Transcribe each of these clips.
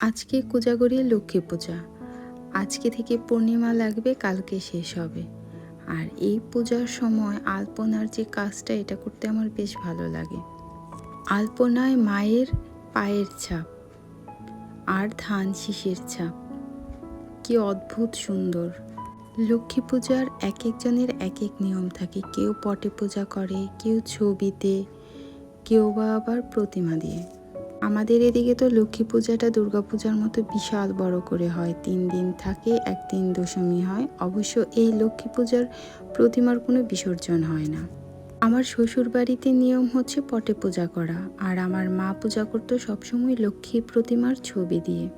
আজকে কোজাগরি লক্ষ্মী পূজা। আজকে থেকে পূর্ণিমা লাগবে, কালকে শেষ হবে। আর এই পূজার সময় আলপনার যে কাজটা, এটা করতে আমার বেশ ভালো লাগে। আলপনায় মায়ের পায়ের ছাপ আর ধান শীষের ছাপ। কি অদ্ভুত সুন্দর। লক্ষ্মী পূজার এক একজনের এক এক নিয়ম থাকে। কেউ পটে পূজা করে, কেউ ছবিতে, কেউ বা আবার প্রতিমা দিয়ে। আমাদের এদিকে তো লক্ষ্মী পূজাটা দুর্গা পূজার মতো বিশাল বড় করে হয়। তিন দিন থাকে একদিন দশমী হয়। অবশ্য এই লক্ষ্মী পূজার প্রতিমার কোনো বিসর্জন হয় না। আমার শ্বশুর বাড়িতে নিয়ম হচ্ছে পটে পূজা করা, আর আমার মা পূজা করতো সবসময় লক্ষ্মী প্রতিমার ছবি দিয়ে।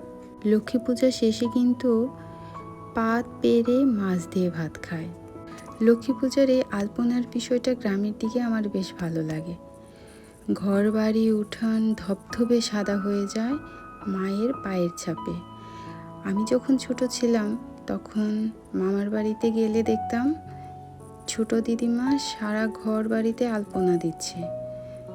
লক্ষ্মী পূজা শেষে কিন্তু পাত পেরে মাছ দিয়ে ভাত খায়। লক্ষ্মী পূজার এই আলপনার বিষয়টা গ্রামের দিকে আমার বেশ ভালো লাগে। ঘর বাড়ি উঠান ধবধবে সাদা হয়ে যায় মায়ের পায়ের ছাপে আমি যখন ছোট ছিলাম, তখন মামার বাড়িতে গেলে দেখতাম, ছোট দিদিমা সারা ঘর বাড়িতে আলপনা দিচ্ছে।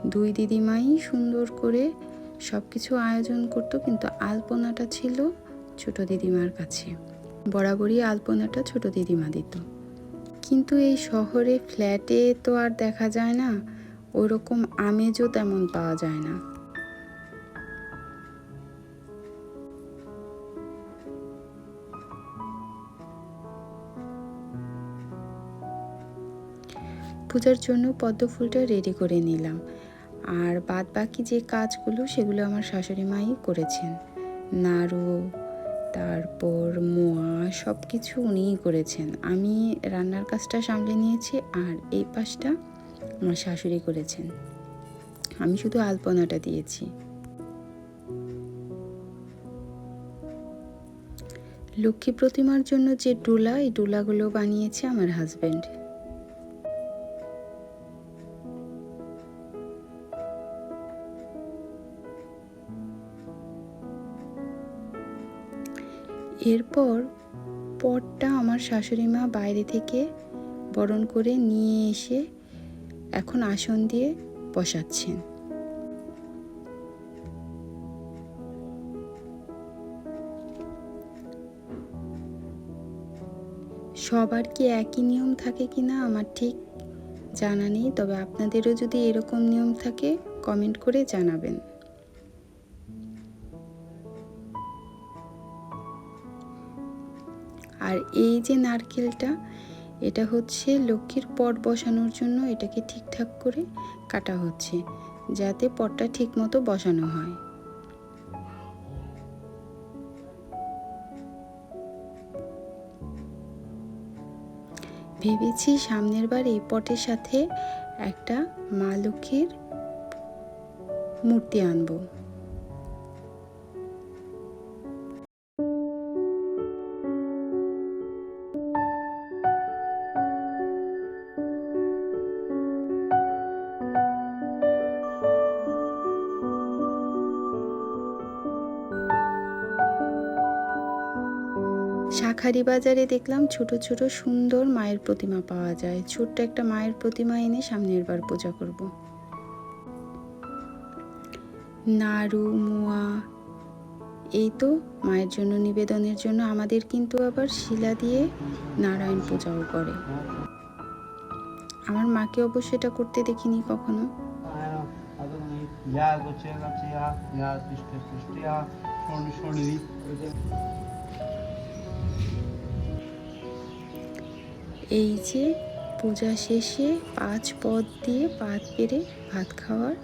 দুই দিদিমাই সুন্দর করে সব কিছু আয়োজন করতো, কিন্তু আলপনাটা ছিল ছোট দিদিমার কাছে। বরাবরই আলপনাটা ছোট দিদিমা দিত। কিন্তু এই শহরে ফ্ল্যাটে তো আর দেখা যায় না। ওরকম আমেজও তেমন পাওয়া যায় না। পূজার জন্য পদ্ম ফুলটা রেডি করে নিলাম। আর বাদ বাকি যে কাজগুলো, সেগুলো আমার শাশুড়ি মাই করেছেন। নাড়ু, তারপর মোয়া সব কিছু উনিই করেছেন। আমি রান্নার কাজটা সামলে নিয়েছি আর এই পাশটা আমার শাশুড়ি করেছেন। আমি শুধু আলপনাটা দিয়েছি। লক্ষ্মী প্রতিমার জন্য যে ডুলা, এই ডুলাগুলো বানিয়েছে আমার হাজবেন্ড এরপর পটটা আমার শাশুড়ি মা বাইরে থেকে বরণ করে নিয়ে এসে এখন আসন দিয়ে বসাচ্ছেন। সবার কি একই নিয়ম থাকে কি না আমার ঠিক জানা নেই, তবে আপনাদেরও যদি এরকম নিয়ম থাকে, কমেন্ট করে জানাবেন। আর এই যে নারকেলটা এটা হচ্ছে লক্ষ্মীর পট বসানোর জন্য এটাকে ঠিকঠাক করে কাটা হচ্ছে, যাতে পটটা ঠিক মতো বসানো হয়। ভেবেছি সামনের বার এই পটের সাথে একটা মা লক্ষ্মীর মূর্তি আনব। শাখারি বাজারে দেখলাম ছোট ছোট সুন্দর মায়ের প্রতিমা পাওয়া যায় ছোট্ট একটা মায়ের প্রতিমা এনে সামনের বার পূজা করব নাড়ু মোয়া এই তো মায়ের জন্য নিবেদনের জন্য আমাদের কিন্তু আবার শিলা দিয়ে নারায়ণ পূজাও করে আমার মাকে অবশ্য এটা করতে দেখিনি কখনো এই যে পূজা শেষে পাঁচ পদ দিয়ে পাত পেরে ভাত খাওয়ার